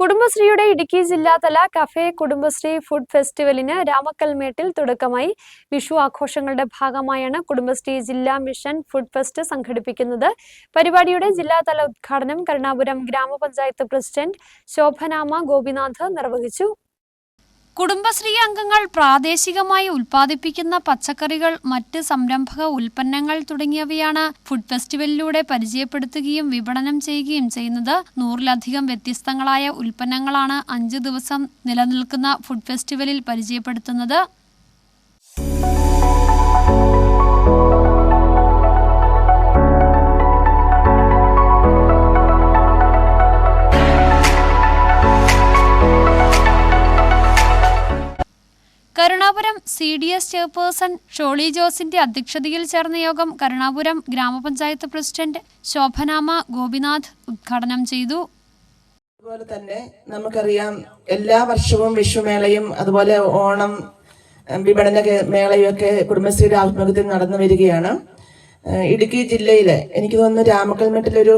കുടുംബശ്രീയുടെ ഇടുക്കി ജില്ലാതല cafe Kudumbashree food ഫെസ്റ്റിവലിന് രാമക്കൽമേട്ടിൽ തുടക്കമായി. വിഷു ആഘോഷങ്ങളുടെ ഭാഗമായാണ് കുടുംബശ്രീ ജില്ലാ മിഷൻ ഫുഡ് ഫെസ്റ്റ് സംഘടിപ്പിക്കുന്നത്. പരിപാടിയുടെ ജില്ലാതല ഉദ്ഘാടനം കരുണാപുരം ഗ്രാമപഞ്ചായത്ത് പ്രസിഡന്റ് ശോഭനാമ ഗോപിനാഥ് നിർവഹിച്ചു. കുടുംബശ്രീ അംഗങ്ങൾ പ്രാദേശികമായി ഉൽപ്പാദിപ്പിക്കുന്ന പച്ചക്കറികൾ മറ്റ് സംരംഭക ഉൽപ്പന്നങ്ങൾ തുടങ്ങിയവയാണ് ഫുഡ് ഫെസ്റ്റിവലിലൂടെ പരിചയപ്പെടുത്തുകയും വിപണനം ചെയ്യുകയും ചെയ്യുന്നത്. നൂറിലധികം വ്യത്യസ്തങ്ങളായ ഉൽപ്പന്നങ്ങളാണ് അഞ്ച് ദിവസം നിലനിൽക്കുന്ന ഫുഡ് ഫെസ്റ്റിവലിൽ പരിചയപ്പെടുത്തുന്നത്. Karunapuram C D S chairperson Sholy ജോസിന്റെ അധ്യക്ഷതയിൽ ചേർന്ന യോഗം കരുണാപുരം ഗ്രാമപഞ്ചായത്ത് പ്രസിഡന്റ് ശോഭനാമ ഗോപിനാഥ് ഉദ്ഘാടനം ചെയ്തു. അതുപോലെ തന്നെ നമുക്കറിയാം എല്ലാ വർഷവും വിഷുമേളയും അതുപോലെ ഓണം വിപണന മേളയും ഒക്കെ കുടുംബശ്രീയുടെ ആഭിമുഖ്യത്തിൽ നടന്നു വരികയാണ്. ഇടുക്കി ജില്ലയിലെ എനിക്ക് തോന്നുന്നു രാമക്കൽമേട്ടിലൊരു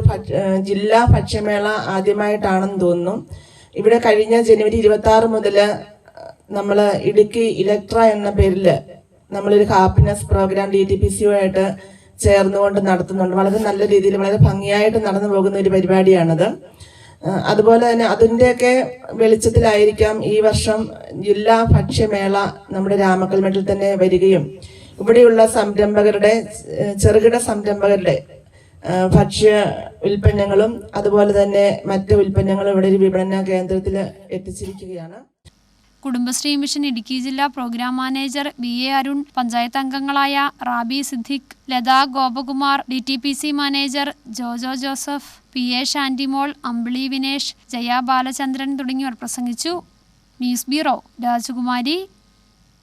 ജില്ലാ ഭക്ഷ്യമേള ആദ്യമായിട്ടാണെന്ന് തോന്നുന്നു. ഇവിടെ കഴിഞ്ഞ ജനുവരി ഇരുപത്തി ആറ് മുതൽ നമ്മൾ ഇടുക്കി ഇലക്ട്ര എന്ന പേരിൽ നമ്മളൊരു happiness programme D T P സിയുമായിട്ട് ചേർന്നുകൊണ്ട് നടത്തുന്നുണ്ട്. വളരെ നല്ല രീതിയിൽ വളരെ ഭംഗിയായിട്ട് നടന്നു പോകുന്ന ഒരു പരിപാടിയാണത്. അതുപോലെ തന്നെ അതിന്റെയൊക്കെ വെളിച്ചത്തിലായിരിക്കാം ഈ വർഷം ജില്ലാ ഭക്ഷ്യമേള നമ്മുടെ രാമക്കൽമേട്ടിൽ തന്നെ വരികയും ഇവിടെയുള്ള സംരംഭകരുടെ ചെറുകിട സംരംഭകരുടെ ഭക്ഷ്യ ഉൽപ്പന്നങ്ങളും അതുപോലെ തന്നെ മറ്റ് ഉൽപ്പന്നങ്ങളും ഇവിടെ ഒരു വിപണന കേന്ദ്രത്തിൽ എത്തിച്ചിരിക്കുകയാണ്. കുടുംബശ്രീ മിഷൻ ഇടുക്കി ജില്ലാ programme manager B A Arun panchayat അംഗങ്ങളായ Rabi Siddique Latha Gopakumar D T P C manager Jojo Joseph P A Shandimol Ambili Vinesh Jaya Balachandran തുടങ്ങിയവർ പ്രസംഗിച്ചു. ന്യൂസ് ബ്യൂറോ രാജകുമാരി.